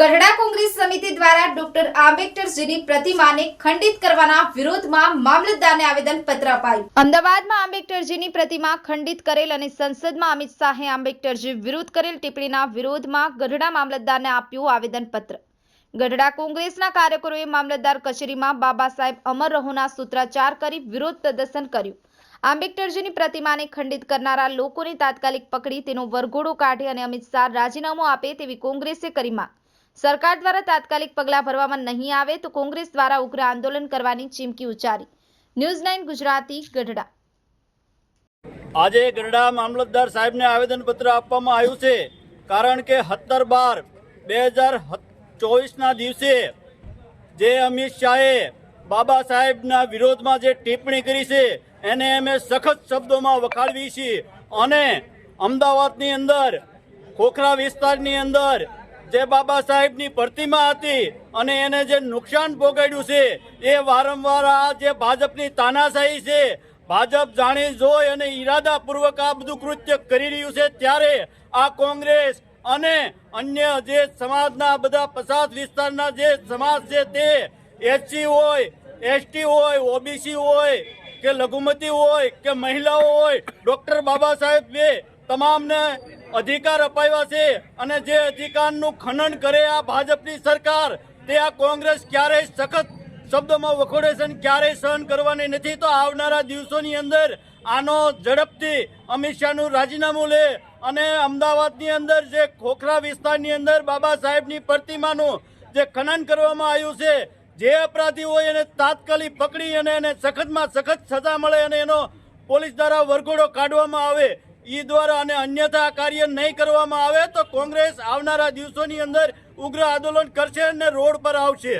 ગઢડા કોંગ્રેસ સમિતિ દ્વારા ડોક્ટર આંબેડકરજીની પ્રતિમાને ખંડિત કરવાના વિરોધમાં મામલતદારને આવેદન પત્ર અપાયું. અમદાવાદમાં આંબેડકરજીની પ્રતિમા ખંડિત કરેલ અને સંસદમાં અમિત શાહે આંબેડકરજી વિરુદ્ધ કરેલ ટિપ્પણીના વિરોધમાં ગઢડા મામલતદારને આપ્યું આવેદનપત્ર ગઢડા કોંગ્રેસના કાર્યકરોએ મામલતદાર કચેરીમાં બાબા સાહેબ અમર રહોના સૂત્રાચાર કરી વિરોધ પ્રદર્શન કર્યું. આંબેડકરજીની પ્રતિમાને ખંડિત કરનારા લોકોને તાત્કાલિક પકડી તેનો વરઘોડો કાઢે અને અમિત શાહ રાજીનામું આપે તેવી કોંગ્રેસે કરી માંગ. સરકાર દ્વારા તાત્કાલિક પગલાં ભરવામાં નહીં આવે તો કોંગ્રેસ દ્વારા ઉગ્ર આંદોલન કરવાની ચીમકી ઉચ્ચારી. News nine Gujarati, Gadhada. આજે ગઢડા મામલતદાર સાહેબને આવેદનપત્ર આપવામાં આવ્યું છે, કારણ કે સત્તર બાર બે હજાર ચોવીસના દિવસે જે અમિત શાહે બાબા સાહેબના વિરોધમાં જે ટિપ્પણી કરી છે, એને અમે સખત શબ્દોમાં વખાડવી છીએ. અને અમદાવાદની અંદર, ખોખરા વિસ્તારની અંદર જે બાબા સાહેબની પ્રતિમા હતી અને એને જે નુકસાન ભોગવ્યું છે, એ વારંવાર આ જે ભાજપની તાનાશાહી છે, ભાજપ જાણી જોઈ અને ઈરાદાપૂર્વક આ બધું કૃત્ય કરી રહ્યું છે, ત્યારે આ કોંગ્રેસ અને અન્ય જે સમાજના બધા પછાત વિસ્તારના જે સમાજ છે, તે એસસી હોય, એસટી હોય, ઓબીસી હોય, કે લઘુમતી હોય, કે મહિલાઓ હોય, ડોક્ટર બાબા સાહેબે તમામને અધિકાર અપાવ્યા છે અને જે અધિકારનું ખનન કરે આ ભાજપની સરકાર, તે આ કોંગ્રેસ ક્યારેય સખત શબ્દોમાં વખોડે છે અને ક્યારેય સહન કરવાની નથી. તો આવનારા દિવસોની અંદર આનો ઝડપથી અમિત શાહનું રાજીનામું લે અને અમદાવાદની અંદર જે ખોખરા વિસ્તારની અંદર બાબા સાહેબની પ્રતિમાનું જે ખનન કરવામાં આવ્યું છે, જે અપરાધી હોય એને તાત્કાલિક પકડી અને એને સખતમાં સખત સજા મળે અને એનો પોલીસ દ્વારા વરઘોડો કાઢવામાં આવે ઈ દ્વારા અને અન્યથા કાર્ય નહીં કરવામાં આવે તો કોંગ્રેસ આવનારા દિવસોની અંદર ઉગ્ર આંદોલન કરશે અને રોડ પર આવશે.